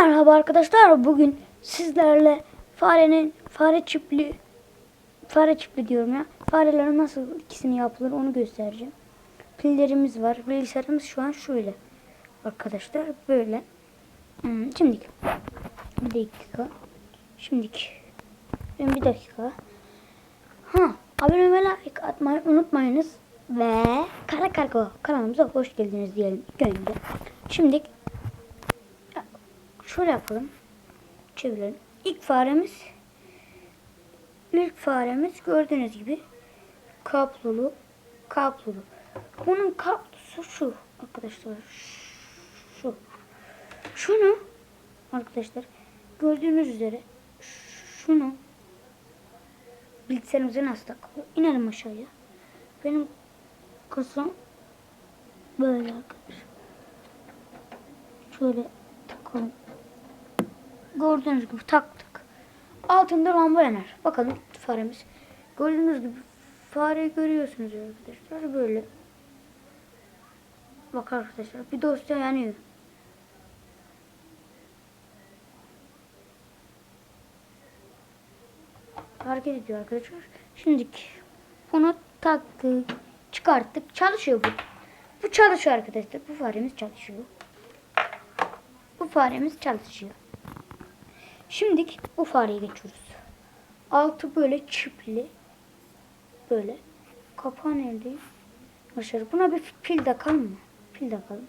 Merhaba arkadaşlar. Bugün sizlerle farenin fare çiftli fare çiftli diyorum ya. Farelerin nasıl ikisini yapılır onu göstereceğim. Pillerimiz var. Bilgisayarımız şu an şöyle. Arkadaşlar böyle. Hmm, şimdilik. Bir dakika. Şimdilik. Bir dakika. Ha, abone ve like atmayı unutmayınız. Ve Kara Kargo kanalımıza hoş geldiniz diyelim ilk önce. Şöyle yapalım. Çevirelim. İlk faremiz ilk faremiz gördüğünüz gibi kaplulu kaplulu. Bunun kaplusu şu arkadaşlar. Şu. Şunu arkadaşlar gördüğünüz üzere şunu bilgisayarımıza nasıl takılıyor? İnelim aşağıya. Benim kızım böyle arkadaşlar. Şöyle takalım. Gördüğünüz gibi taktık. Altında lamba yanar. Bakalım faremiz. Gördüğünüz gibi fareyi görüyorsunuz arkadaşlar. Böyle. Bak arkadaşlar bir dosya yanıyor. Hareket ediyor arkadaşlar. Şimdi bunu taktık, çıkarttık. Çalışıyor bu. Bu çalışıyor arkadaşlar. Bu faremiz çalışıyor. Bu faremiz çalışıyor. Şimdi bu fareye geçiyoruz. Altı böyle çipli. Böyle. Kapağı nerede? Aşağı. Buna bir pil takalım mı? Pil takalım.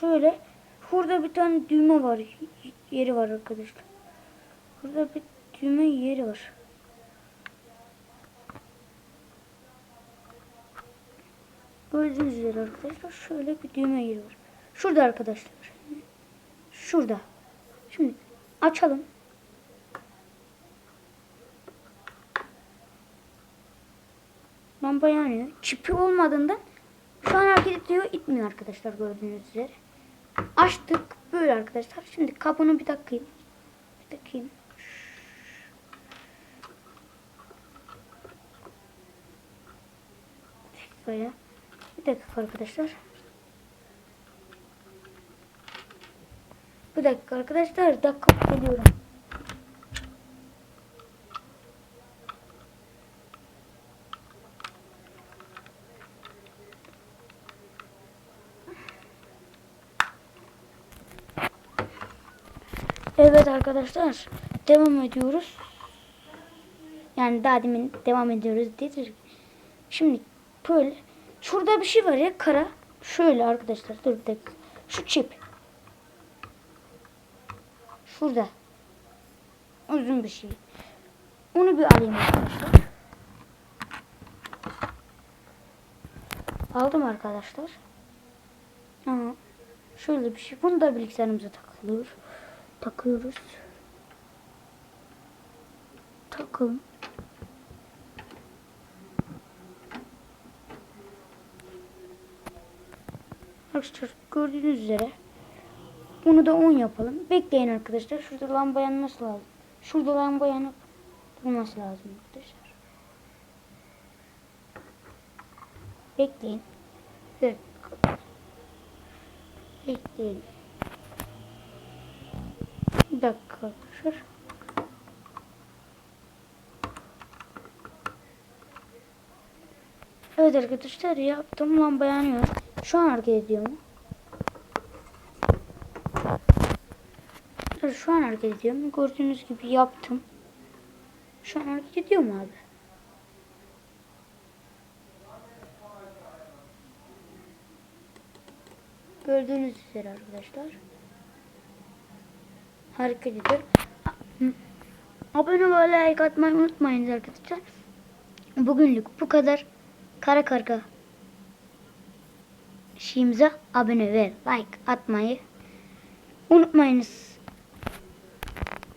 Şöyle. Burada bir tane düğme var. Yeri var arkadaşlar. Burada bir düğme yeri var. Gördüğünüz üzere arkadaşlar şöyle bir düğme var. Şurada arkadaşlar. Şurada. Şimdi açalım. Lamba yanıyor. Çipi olmadığından şu an hareket ediyor, itmiyor arkadaşlar gördüğünüz üzere. Açtık böyle arkadaşlar. Şimdi kapını bir takayım. Bir takayım. Böyle. Dakika arkadaşlar. Bir dakika arkadaşlar. Dakika geliyorum. Evet arkadaşlar. Devam ediyoruz. Yani daha demin devam ediyoruz dedir. Şimdi böyle şurada bir şey var ya kara. Şöyle arkadaşlar dur bir dakika. Şu çip. Şurada. Uzun bir şey. Onu bir alayım arkadaşlar. Aldım arkadaşlar. Aha. Şöyle bir şey. Bunu da bilgisayarımıza takılıyor. Takıyoruz. Takalım. Arkadaşlar gördüğünüz üzere bunu da 10 yapalım. Bekleyin arkadaşlar. Şurada lamba yanması lazım. Şurada lamba yanıp durması lazım arkadaşlar. Bekleyin. Bekleyin. Bir dakika arkadaşlar. Evet arkadaşlar yaptım lamba yanıyor. Şu an hareket ediyor mu? Şu an hareket ediyor mu? Gördüğünüz gibi yaptım. Şu an hareket ediyor mu abi? Gördüğünüz üzere arkadaşlar. Hareket ediyor. Abone ve like atmayı unutmayın arkadaşlar. Bugünlük bu kadar. Kara karga şeyimize abone ve like atmayı unutmayınız.